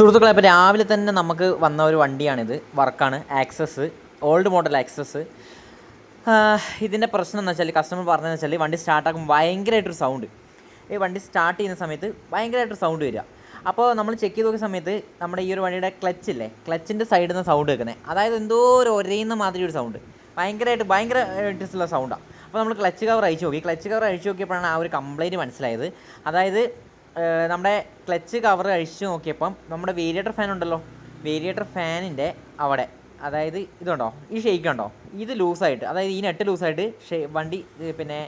സുഹൃത്തുക്കളെ അപ്പോൾ രാവിലെ തന്നെ നമുക്ക് വന്ന ഒരു വണ്ടിയാണിത്. വർക്കാണ്. ആക്സസ് ഓൾഡ് മോഡൽ ആക്സസ് ഇതിന്റെ പ്രശ്നം എന്ന് വെച്ചാൽ കസ്റ്റമർ പറഞ്ഞതെന്ന് വെച്ചാൽ വണ്ടി സ്റ്റാർട്ടാക്കുമ്പോൾ ഭയങ്കരമായിട്ടൊരു സൗണ്ട് ഈ വണ്ടി സ്റ്റാർട്ട് ചെയ്യുന്ന സമയത്ത് ഭയങ്കരമായിട്ടൊരു സൗണ്ട് വരിക. അപ്പോൾ നമ്മൾ ചെക്ക് ചെയ്ത് നോക്കിയ സമയത്ത് നമ്മുടെ ഈ ഒരു വണ്ടിയുടെ ക്ലച്ച് ഇല്ലേ? ക്ലച്ചിന്റെ സൈഡിൽ നിന്ന് സൗണ്ട് വെക്കുന്നത് അതായത് എന്തോ ഒരു ഒരയുന്ന മാതിരി ഒരു സൗണ്ട് ഭയങ്കരമായിട്ട് ഭയങ്കരമായിട്ടുള്ള സൗണ്ടാണ് അപ്പോൾ നമ്മൾ ക്ലച്ച് കവർ അഴിച്ചു നോക്കി. ക്ലച്ച് കവർ അഴിച്ചു നോക്കിയപ്പോഴാണ് ആ ഒരു കംപ്ലയിന്റ് മനസ്സിലായത്. അതായത് നമ്മുടെ ക്ലച്ച് കവർ അഴിച്ചു നോക്കിയപ്പം നമ്മുടെ വേരിയേറ്റർ ഫാൻ ഉണ്ടല്ലോ. വേരിയേറ്റർ ഫാനിന്റെ അവിടെ. അതായത് ഇതുണ്ടോ? ഈ ഷെയ്ക്ക് ഉണ്ടോ? ഇത് ലൂസായിട്ട് അതായത് ഈ നെറ്റ് ലൂസായിട്ട് ഷേ വണ്ടി പിന്നെ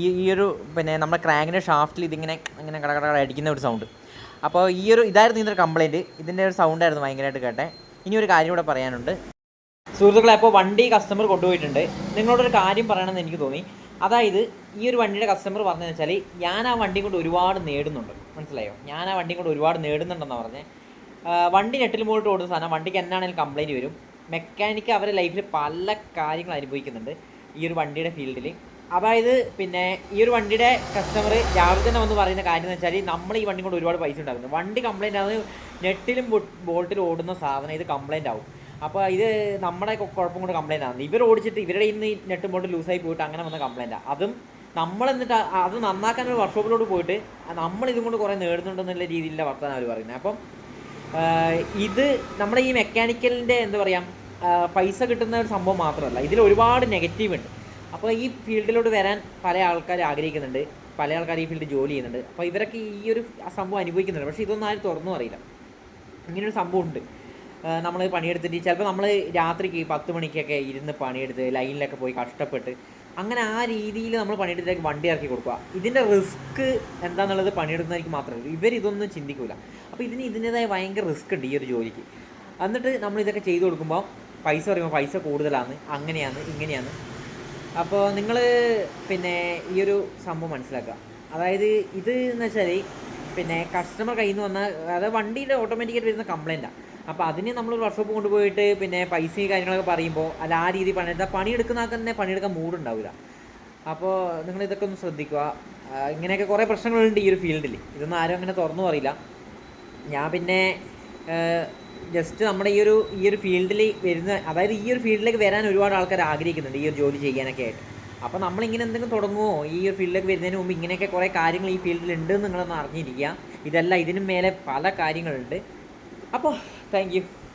ഈ ഈ ഒരു പിന്നെ നമ്മുടെ ക്രാങ്കിന്റെ ഷാഫ്റ്റിൽ ഇതിങ്ങനെ ഇങ്ങനെ കട കട അടിക്കുന്ന ഒരു സൗണ്ട് അപ്പോൾ ഈ ഒരു ഇതായിരുന്നു ഇതിന്റെ കംപ്ലയിന്റ് ഇതിന്റെ ഒരു സൗണ്ടായിരുന്നു ഭയങ്കരമായിട്ട് കേട്ടെ. ഇനി ഒരു കാര്യം കൂടെ പറയാനുണ്ട്. സുഹൃത്തുക്കളെ അപ്പോൾ വണ്ടി കസ്റ്റമർ കൊണ്ടുപോയിട്ടുണ്ട്. നിങ്ങളോടൊരു കാര്യം പറയണമെന്ന് എനിക്ക് തോന്നി. അതായത് ഈ ഒരു വണ്ടിയുടെ കസ്റ്റമർ പറഞ്ഞതെന്ന് വെച്ചാൽ ഞാൻ ആ വണ്ടി കൊണ്ട് ഒരുപാട് നേടുന്നുണ്ട്. മനസ്സിലായോ? ഞാൻ ആ വണ്ടി കൊണ്ട് ഒരുപാട് നേടുന്നുണ്ടെന്ന് പറഞ്ഞത് വണ്ടി നെട്ടിൽ മുകളിട്ട് ഓടുന്ന സാധനം വണ്ടിക്ക് എന്നാണെങ്കിലും കംപ്ലൈന്റ് വരും. മെക്കാനിക്ക് അവരുടെ ലൈഫിൽ പല കാര്യങ്ങൾ അനുഭവിക്കുന്നുണ്ട് ഈ ഒരു വണ്ടിയുടെ ഫീൽഡിൽ അതായത് പിന്നെ ഈ ഒരു വണ്ടിയുടെ കസ്റ്റമർ രാവിലെ തന്നെ വന്ന് പറയുന്ന കാര്യം എന്ന് വെച്ചാൽ നമ്മൾ ഈ വണ്ടി കൊണ്ട് ഒരുപാട് പൈസ ഉണ്ടാക്കുന്നു. വണ്ടി കംപ്ലൈന്റ് ആണ് നെറ്റിലും ബോൾട്ടിലും ഓടുന്ന സാധനം ഇത് കംപ്ലൈന്റ് ആവും. അപ്പോൾ ഇത് നമ്മുടെ കുഴപ്പം കൊണ്ട് കംപ്ലൈന്റ് ആണ്. ഇവർ ഓടിച്ചിട്ട് ഇവരുടെ ഇന്ന് നെട്ടും ബോൾട്ട് ലൂസായി പോയിട്ട് അങ്ങനെ വന്ന കംപ്ലൈന്റാണ് അതും നമ്മൾ എന്നിട്ട് അത് നന്നാക്കാൻ ഒരു വർക്ക്ഷോപ്പിലോട്ട് പോയിട്ട് നമ്മൾ ഇതും കൊണ്ട് കുറേ നേടുന്നുണ്ടെന്നുള്ള രീതിയിലുള്ള വർത്തമാനം അവർ പറയുന്നത്. അപ്പം ഇത് നമ്മുടെ ഈ മെക്കാനിക്കലിന്റെ എന്താ പറയുക പൈസ കിട്ടുന്ന ഒരു സംഭവം മാത്രമല്ല ഇതിൽ ഒരുപാട് നെഗറ്റീവ് ഉണ്ട്. അപ്പോൾ ഈ ഫീൽഡിലോട്ട് വരാൻ പല ആൾക്കാർ ആഗ്രഹിക്കുന്നുണ്ട് പല ആൾക്കാർ ഈ ഫീൽഡ് ജോലി ചെയ്യുന്നുണ്ട്. അപ്പോൾ ഇവരൊക്കെ ഈ ഒരു സംഭവം അനുഭവിക്കുന്നുണ്ട്. പക്ഷേ ഇതൊന്നും ആരും തുറന്നു അറിയില്ല. ഇങ്ങനൊരു സംഭവം ഉണ്ട് നമ്മൾ പണിയെടുത്തിട്ട് ചിലപ്പോൾ നമ്മൾ രാത്രിക്ക് പത്ത് മണിക്കൊക്കെ ഇരുന്ന് പണിയെടുത്ത് ലൈനിലൊക്കെ പോയി കഷ്ടപ്പെട്ട് അങ്ങനെ ആ രീതിയിൽ നമ്മൾ പണിയെടുത്തേക്ക് വണ്ടി ഇറക്കി കൊടുക്കുക. ഇതിന്റെ റിസ്ക് എന്താണെന്നുള്ളത് പണിയെടുക്കുന്നവർക്ക് മാത്രമേ ഉള്ളൂ. ഇവർ ഇതൊന്നും ചിന്തിക്കില്ല അപ്പോൾ ഇതിന് ഇതിന്റെതായ ഭയങ്കര റിസ്ക് ഉണ്ട് ഈ ഒരു ജോലിക്ക്. എന്നിട്ട് നമ്മൾ ഇതൊക്കെ ചെയ്തു കൊടുക്കുമ്പോൾ പൈസ പറയുമ്പോൾ പൈസ കൂടുതലാണ്. അങ്ങനെയാണ് ഇങ്ങനെയാണ്. അപ്പോൾ നിങ്ങൾ പിന്നെ ഈ ഒരു സംഭവം മനസ്സിലാക്കുക. അതായത് ഇത് എന്ന് വെച്ചാൽ പിന്നെ കസ്റ്റമർ കയ്യിൽ നിന്ന് വന്ന അതായത് വണ്ടിയുടെ ഓട്ടോമാറ്റിക്കായിട്ട് വരുന്ന കംപ്ലൈന്റാണ് അപ്പോൾ അതിന് നമ്മൾ വർക്ക്ഷോപ്പ് കൊണ്ടുപോയിട്ട് പിന്നെ പൈസയും കാര്യങ്ങളൊക്കെ പറയുമ്പോൾ അല്ല ആ രീതി പണിയെടുത്താൽ പണിയെടുക്കുന്ന ആൾക്ക് തന്നെ പണിയെടുക്കാൻ മൂടുണ്ടാവില്ല അപ്പോൾ നിങ്ങൾ ഇതൊക്കെ ഒന്ന് ശ്രദ്ധിക്കുക. ഇങ്ങനെയൊക്കെ കുറേ പ്രശ്നങ്ങളുണ്ട് ഈ ഒരു ഫീൽഡിൽ ഇതൊന്നും ആരും അങ്ങനെ തുറന്നു പറയില്ല. ഞാൻ പിന്നെ ജസ്റ്റ് നമ്മുടെ ഈ ഒരു ഈ ഒരു ഫീൽഡിൽ വരുന്ന അതായത് ഈ ഒരു ഫീൽഡിലേക്ക് വരാൻ ഒരുപാട് ആൾക്കാർ ആഗ്രഹിക്കുന്നുണ്ട് ഈ ഒരു ജോലി ചെയ്യാനൊക്കെ ആയിട്ട്. അപ്പോൾ നമ്മളിങ്ങനെ എന്തെങ്കിലും തുടങ്ങുമോ ഈ ഒരു ഫീൽഡിലേക്ക് വരുന്നതിന് മുമ്പ് ഇങ്ങനെയൊക്കെ കുറേ കാര്യങ്ങൾ ഈ എന്ന് നിങ്ങളൊന്ന് അറിഞ്ഞിരിക്കുക. ഇതല്ല ഇതിനും മേലെ പല കാര്യങ്ങളുണ്ട്. അപ്പോൾ Thank you.